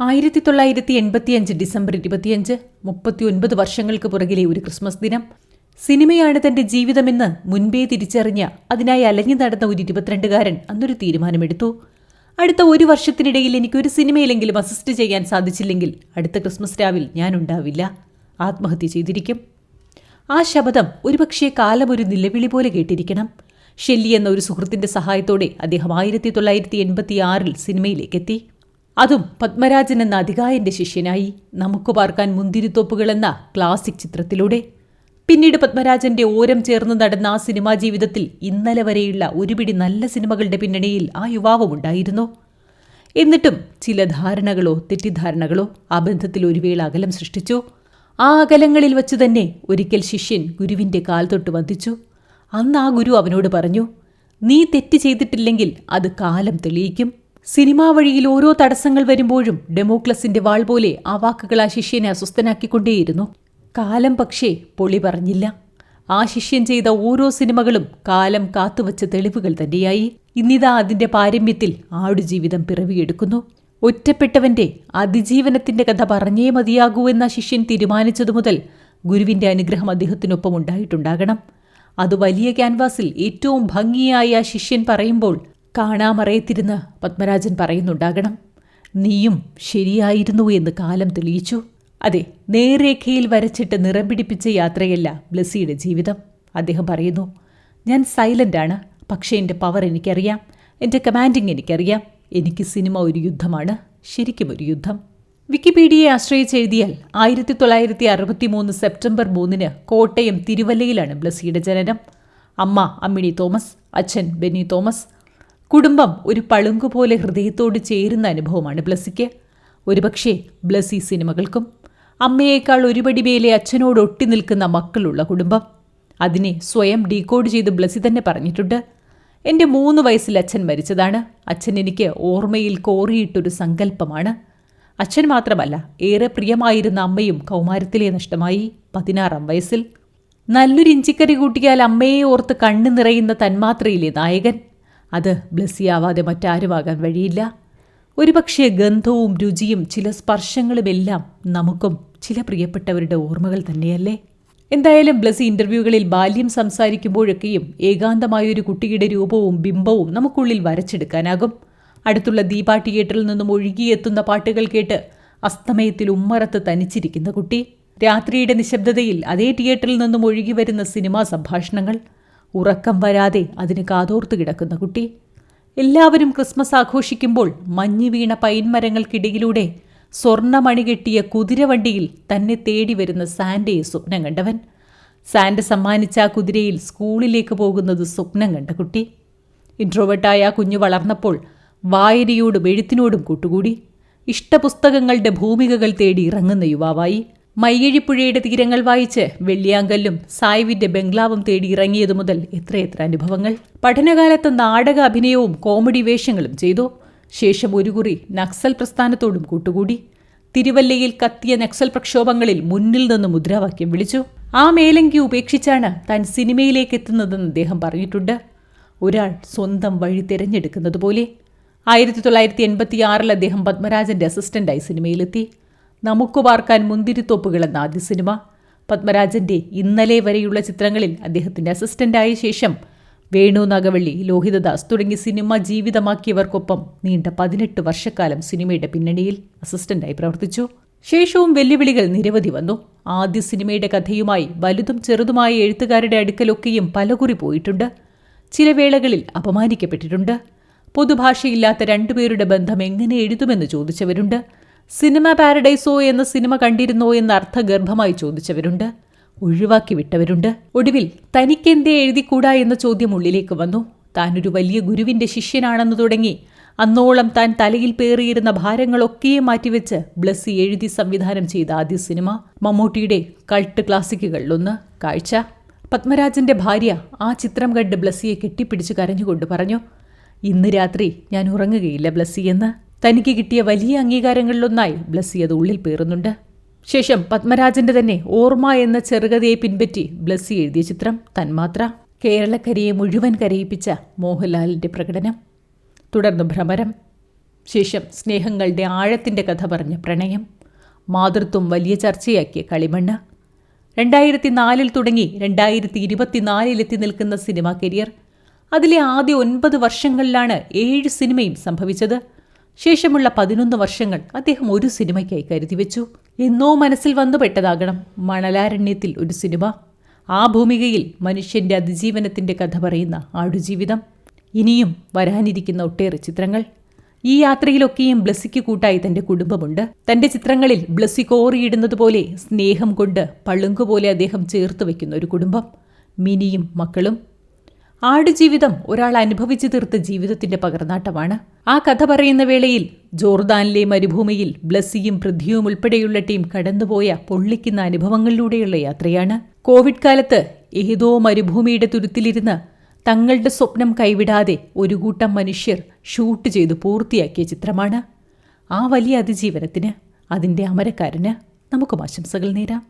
ആയിരത്തി തൊള്ളായിരത്തി എൺപത്തിയഞ്ച് ഡിസംബർ ഇരുപത്തിയഞ്ച് മുപ്പത്തിയൊൻപത് വർഷങ്ങൾക്ക് പുറകിലെ ഒരു ക്രിസ്മസ് ദിനം. സിനിമയാണ് തന്റെ ജീവിതമെന്ന് മുൻപേ തിരിച്ചറിഞ്ഞ അതിനായി അലഞ്ഞു നടന്ന ഒരു ഇരുപത്തിരണ്ടുകാരൻ അന്നൊരു തീരുമാനമെടുത്തു. അടുത്ത ഒരു വർഷത്തിനിടയിൽ എനിക്കൊരു സിനിമയിലെങ്കിലും അസിസ്റ്റ് ചെയ്യാൻ സാധിച്ചില്ലെങ്കിൽ അടുത്ത ക്രിസ്മസ് രാവിൽ ഞാൻ ഉണ്ടാവില്ല ആത്മഹത്യ ചെയ്തിരിക്കും. ആ ശബ്ദം ഒരുപക്ഷേ കാലം ഒരു നിലവിളി പോലെ കേട്ടിരിക്കണം. ഷെല്ലി എന്ന ഒരു സുഹൃത്തിന്റെ സഹായത്തോടെ അദ്ദേഹം ആയിരത്തി തൊള്ളായിരത്തി എൺപത്തി ആറിൽ സിനിമയിലേക്കെത്തി. അതും പത്മരാജൻ എന്ന അധികായന്റെ ശിഷ്യനായി നമുക്ക് പാർക്കാൻ മുന്തിരിത്തോപ്പുകൾ എന്ന ക്ലാസിക് ചിത്രത്തിലൂടെ. പിന്നീട് പത്മരാജന്റെ ഓരം ചേർന്ന് നടന്ന ആ സിനിമാ ജീവിതത്തിൽ ഇന്നലെ വരെയുള്ള ഒരുപിടി നല്ല സിനിമകളുടെ പിന്നണിയിൽ ആ യുവാവും ഉണ്ടായിരുന്നു. എന്നിട്ടും ചില ധാരണകളോ തെറ്റിദ്ധാരണകളോ ആ ബന്ധത്തിൽ ഒരു വേള അകലം സൃഷ്ടിച്ചു. ആ അകലങ്ങളിൽ വച്ചു തന്നെ ഒരിക്കൽ ശിഷ്യൻ ഗുരുവിന്റെ കാൽ തൊട്ട് വന്ദിച്ചു. അന്ന് ആ ഗുരു അവനോട് പറഞ്ഞു നീ തെറ്റ് ചെയ്തിട്ടില്ലെങ്കിൽ അത് കാലം തെളിയിക്കും. സിനിമാ വഴിയിൽ ഓരോ തടസ്സങ്ങൾ വരുമ്പോഴും ഡെമോക്ലസിന്റെ വാൾ പോലെ ആ വാക്കുകൾ ആ ശിഷ്യനെ അസ്വസ്ഥനാക്കിക്കൊണ്ടേയിരുന്നു. കാലം പക്ഷേ പൊളി പറഞ്ഞില്ല. ആ ശിഷ്യൻ ചെയ്ത ഓരോ സിനിമകളും കാലം കാത്തുവച്ച തെളിവുകൾ തന്നെയായി. ഇന്നിതാ അതിന്റെ പാരമ്യത്തിൽ ആടുജീവിതം പിറവിയെടുക്കുന്നു. ഒറ്റപ്പെട്ടവന്റെ അതിജീവനത്തിന്റെ കഥ പറഞ്ഞേ മതിയാകൂ എന്ന ശിഷ്യൻ തീരുമാനിച്ചതു മുതൽ ഗുരുവിന്റെ അനുഗ്രഹം അദ്ദേഹത്തിനൊപ്പം ഉണ്ടായിട്ടുണ്ടാകണം. അത് വലിയ ക്യാൻവാസിൽ ഏറ്റവും ഭംഗിയായി ആ ശിഷ്യൻ പറയുമ്പോൾ കാണാമറയത്തിരുന്ന് പത്മരാജൻ പറയുന്നുണ്ടാകണം. നീയും ശരിയായിരുന്നു എന്ന് കാലം തെളിയിച്ചു. അതെ നേർരേഖയിൽ വരച്ചിട്ട് നിറം പിടിപ്പിച്ച യാത്രയല്ല ബ്ലസ്സിയുടെ ജീവിതം. അദ്ദേഹം പറയുന്നു ഞാൻ സൈലന്റാണ് പക്ഷേ എന്റെ പവർ എനിക്കറിയാം. എന്റെ കമാൻഡിങ് എനിക്കറിയാം. എനിക്ക് സിനിമ ഒരു യുദ്ധമാണ്. ശരിക്കും ഒരു യുദ്ധം. വിക്കിപീഡിയയെ ആശ്രയിച്ച് എഴുതിയാൽ ആയിരത്തി തൊള്ളായിരത്തി അറുപത്തി മൂന്ന് സെപ്റ്റംബർ മൂന്നിന് കോട്ടയം തിരുവല്ലയിലാണ് ബ്ലസ്സിയുടെ ജനനം. അമ്മ അമ്മിണി തോമസ് അച്ഛൻ ബെന്നി തോമസ് കുടുംബം ഒരു പളുങ്കുപോലെ ഹൃദയത്തോട് ചേരുന്ന അനുഭവമാണ് ബ്ലസ്സിക്ക്. ഒരുപക്ഷേ ബ്ലസ്സി സിനിമകൾക്കും അമ്മയേക്കാൾ ഒരുപടി മേലെ അച്ഛനോട് ഒട്ടി നിൽക്കുന്ന മക്കളുള്ള കുടുംബം. അതിനെ സ്വയം ഡീകോഡ് ചെയ്ത് ബ്ലസ്സി തന്നെ പറഞ്ഞിട്ടുണ്ട്. എന്റെ മൂന്ന് വയസ്സിൽ അച്ഛൻ മരിച്ചതാണ്. അച്ഛൻ എനിക്ക് ഓർമ്മയിൽ കോറിയിട്ടൊരു സങ്കല്പമാണ്. അച്ഛൻ മാത്രമല്ല ഏറെ പ്രിയമായിരുന്ന അമ്മയും കൗമാരത്തിലെ നഷ്ടമായി പതിനാറാം വയസ്സിൽ. നല്ലൊരു ഇഞ്ചിക്കറി കൂട്ടിയാൽ അമ്മയെ ഓർത്ത് കണ്ണു നിറയുന്ന തന്മാത്രയിലെ നായകൻ. അത് ബ്ലസ്സിയാവാതെ മറ്റാരുമാകാൻ വഴിയില്ല. ഒരുപക്ഷെ ഗന്ധവും രുചിയും ചില സ്പർശങ്ങളുമെല്ലാം നമുക്കും ചില പ്രിയപ്പെട്ടവരുടെ ഓർമ്മകൾ തന്നെയല്ലേ? എന്തായാലും ബ്ലസ്സി ഇന്റർവ്യൂകളിൽ ബാല്യം സംസാരിക്കുമ്പോഴൊക്കെയും ഏകാന്തമായൊരു കുട്ടിയുടെ രൂപവും ബിംബവും നമുക്കുള്ളിൽ വരച്ചെടുക്കാനാകും. അടുത്തുള്ള ദീപാ തിയേറ്ററിൽ നിന്നും ഒഴുകിയെത്തുന്ന പാട്ടുകൾ കേട്ട് അസ്തമയത്തിൽ ഉമ്മറത്ത് തനിച്ചിരിക്കുന്ന കുട്ടി. രാത്രിയുടെ നിശബ്ദതയിൽ അതേ തിയേറ്ററിൽ നിന്നും ഒഴുകി വരുന്ന സിനിമാ സംഭാഷണങ്ങൾ. ഉറക്കം വരാതെ അതിന് കാതോർത്ത് കിടക്കുന്ന കുട്ടി. എല്ലാവരും ക്രിസ്മസ് ആഘോഷിക്കുമ്പോൾ മഞ്ഞു വീണ പൈൻമരങ്ങൾക്കിടയിലൂടെ സ്വർണമണി കെട്ടിയ കുതിരവണ്ടിയിൽ തന്നെ തേടി വരുന്ന സാൻഡയെ സ്വപ്നം കണ്ടവൻ. സാൻഡ സമ്മാനിച്ച ആ കുതിരയിൽ സ്കൂളിലേക്ക് പോകുന്നത് സ്വപ്നം കണ്ട കുട്ടി. ഇൻട്രോവേർട്ടായ ആ കുഞ്ഞു വളർന്നപ്പോൾ വായനയോടും എഴുത്തിനോടും കൂട്ടുകൂടി. ഇഷ്ടപുസ്തകങ്ങളുടെ ഭൂമികകൾ തേടി ഇറങ്ങുന്ന യുവാവായി. മയ്യഴിപ്പുഴയുടെ തീരങ്ങൾ വായിച്ച് വെള്ളിയാങ്കല്ലും സായിവിന്റെ ബംഗ്ലാവും തേടി ഇറങ്ങിയതു മുതൽ എത്രയെത്ര അനുഭവങ്ങൾ. പഠനകാലത്ത് നാടക അഭിനയവും കോമഡി വേഷങ്ങളും ചെയ്തു. ശേഷം ഒരു കുറി നക്സൽ പ്രസ്ഥാനത്തോടും കൂട്ടുകൂടി. തിരുവല്ലയിൽ കത്തിയ നക്സൽ പ്രക്ഷോഭങ്ങളിൽ മുന്നിൽ നിന്ന് മുദ്രാവാക്യം വിളിച്ചു. ആ മേലങ്കി ഉപേക്ഷിച്ചാണ് താൻ സിനിമയിലേക്ക് എത്തുന്നതെന്ന് അദ്ദേഹം പറഞ്ഞിട്ടുണ്ട്. ഒരാൾ സ്വന്തം വഴി തിരഞ്ഞെടുക്കുന്നത് പോലെ ആയിരത്തി തൊള്ളായിരത്തി എൺപത്തി ആറിൽ അദ്ദേഹം പത്മരാജന്റെ അസിസ്റ്റന്റായി സിനിമയിലെത്തി. നമുക്ക് പാർക്കാൻ മുന്തിരിത്തോപ്പുകൾ എന്ന ആദ്യ സിനിമ. പത്മരാജന്റെ ഇന്നലെ വരെയുള്ള ചിത്രങ്ങളിൽ അദ്ദേഹത്തിന്റെ അസിസ്റ്റന്റായ ശേഷം വേണു നാഗവള്ളി ലോഹിതദാസ് തുടങ്ങി സിനിമ ജീവിതമാക്കിയവർക്കൊപ്പം നീണ്ട പതിനെട്ട് വർഷക്കാലം സിനിമയുടെ പിന്നണിയിൽ അസിസ്റ്റന്റായി പ്രവർത്തിച്ചു. ശേഷവും വെല്ലുവിളികൾ നിരവധി വന്നു. ആദ്യ സിനിമയുടെ കഥയുമായി വലുതും ചെറുതുമായ എഴുത്തുകാരുടെ അടുക്കലൊക്കെയും പലകുറി പോയിട്ടുണ്ട്. ചില വേളകളിൽ അപമാനിക്കപ്പെട്ടിട്ടുണ്ട്. പൊതുഭാഷയില്ലാത്ത രണ്ടുപേരുടെ ബന്ധം എങ്ങനെ എഴുതുമെന്ന് ചോദിച്ചവരുണ്ട്. സിനിമ പാരഡൈസോ എന്ന സിനിമ കണ്ടിരുന്നോ എന്ന് അർത്ഥഗർഭമായി ചോദിച്ചവരുണ്ട്. ഒഴിവാക്കി വിട്ടവരുണ്ട് ഒടുവിൽ തനിക്കെന്തേ എഴുതിക്കൂടാ എന്ന ചോദ്യം ഉള്ളിലേക്ക് വന്നു. താനൊരു വലിയ ഗുരുവിന്റെ ശിഷ്യനാണെന്ന് തുടങ്ങി. അന്നോളം താൻ തലയിൽ പേറിയിരുന്ന ഭാരങ്ങളൊക്കെയും മാറ്റിവെച്ച് ബ്ലസ്സി എഴുതി സംവിധാനം ചെയ്ത ആദ്യ സിനിമ മമ്മൂട്ടിയുടെ കൾട്ട് ക്ലാസിക്കുകളിലൊന്ന്. കാഴ്ച. പത്മരാജന്റെ ഭാര്യ ആ ചിത്രം കണ്ട് ബ്ലസ്സിയെ കെട്ടിപ്പിടിച്ച് കരഞ്ഞുകൊണ്ട് പറഞ്ഞു ഇന്ന് രാത്രി ഞാൻ ഉറങ്ങുകയില്ല ബ്ലസ്സി എന്ന്. തനിക്ക് കിട്ടിയ വലിയ അംഗീകാരങ്ങളിലൊന്നായി ബ്ലസ്സി അത് ഉള്ളിൽ പേറുന്നുണ്ട്. ശേഷം പത്മരാജന്റെ തന്നെ ഓർമ്മ എന്ന ചെറുകഥയെ പിൻപറ്റി ബ്ലസ്സി എഴുതിയ ചിത്രം തന്മാത്ര കേരളക്കരയെ മുഴുവൻ കരയിപ്പിച്ച മോഹൻലാലിന്റെ പ്രകടനം. തുടർന്ന് ഭ്രമരം. ശേഷം സ്നേഹങ്ങളുടെ ആഴത്തിന്റെ കഥ പറഞ്ഞ പ്രണയം. മാതൃത്വം വലിയ ചർച്ചയാക്കിയ കളിമണ്ണ്. രണ്ടായിരത്തി നാലിൽ തുടങ്ങി രണ്ടായിരത്തി ഇരുപത്തിനാലിലെത്തി നിൽക്കുന്ന സിനിമാ കരിയർ. അതിലെ ആദ്യ ഒൻപത് വർഷങ്ങളിലാണ് ഏഴ് സിനിമയും സംഭവിച്ചത്. ശേഷമുള്ള പതിനൊന്ന് വർഷങ്ങൾ അദ്ദേഹം ഒരു സിനിമയ്ക്കായി കരുതിവെച്ചു എന്നോ മനസ്സിൽ വന്നുപെട്ടതാകണം മണലാരണ്യത്തിൽ ഒരു സിനിമ. ആ ഭൂമികയിൽ മനുഷ്യന്റെ അതിജീവനത്തിന്റെ കഥ പറയുന്ന ആടുജീവിതം ഇനിയും വരാനിരിക്കുന്ന ഒട്ടേറെ ചിത്രങ്ങൾ. ഈ യാത്രയിലൊക്കെയും ബ്ലസ്സിക്ക് കൂട്ടായി തന്റെ കുടുംബമുണ്ട്. തന്റെ ചിത്രങ്ങളിൽ ബ്ലസ്സി കോറിയിടുന്നത് പോലെ സ്നേഹം കൊണ്ട് പളുങ്കുപോലെ അദ്ദേഹം ചേർത്ത് വയ്ക്കുന്ന ഒരു കുടുംബം. മിനിയും മക്കളും ആടുജീവിതം ഒരാൾ അനുഭവിച്ചു തീർത്ത ജീവിതത്തിന്റെ പകർന്നാട്ടമാണ്. ആ കഥ പറയുന്ന വേളയിൽ ജോർദാനിലെ മരുഭൂമിയിൽ ബ്ലസ്സിയും പൃഥ്വിയും ഉൾപ്പെടെയുള്ള ടീം കടന്നുപോയ പൊള്ളിക്കുന്ന അനുഭവങ്ങളിലൂടെയുള്ള യാത്രയാണ്. കോവിഡ് കാലത്ത് ഏതോ മരുഭൂമിയുടെ തുരുത്തിലിരുന്ന് തങ്ങളുടെ സ്വപ്നം കൈവിടാതെ ഒരു കൂട്ടം മനുഷ്യർ ഷൂട്ട് ചെയ്തു പൂർത്തിയാക്കിയ ചിത്രമാണ്. ആ വലിയ അതിജീവനത്തിന് അതിന്റെ അമരക്കാരന് നമുക്കും ആശംസകൾ നേരാം.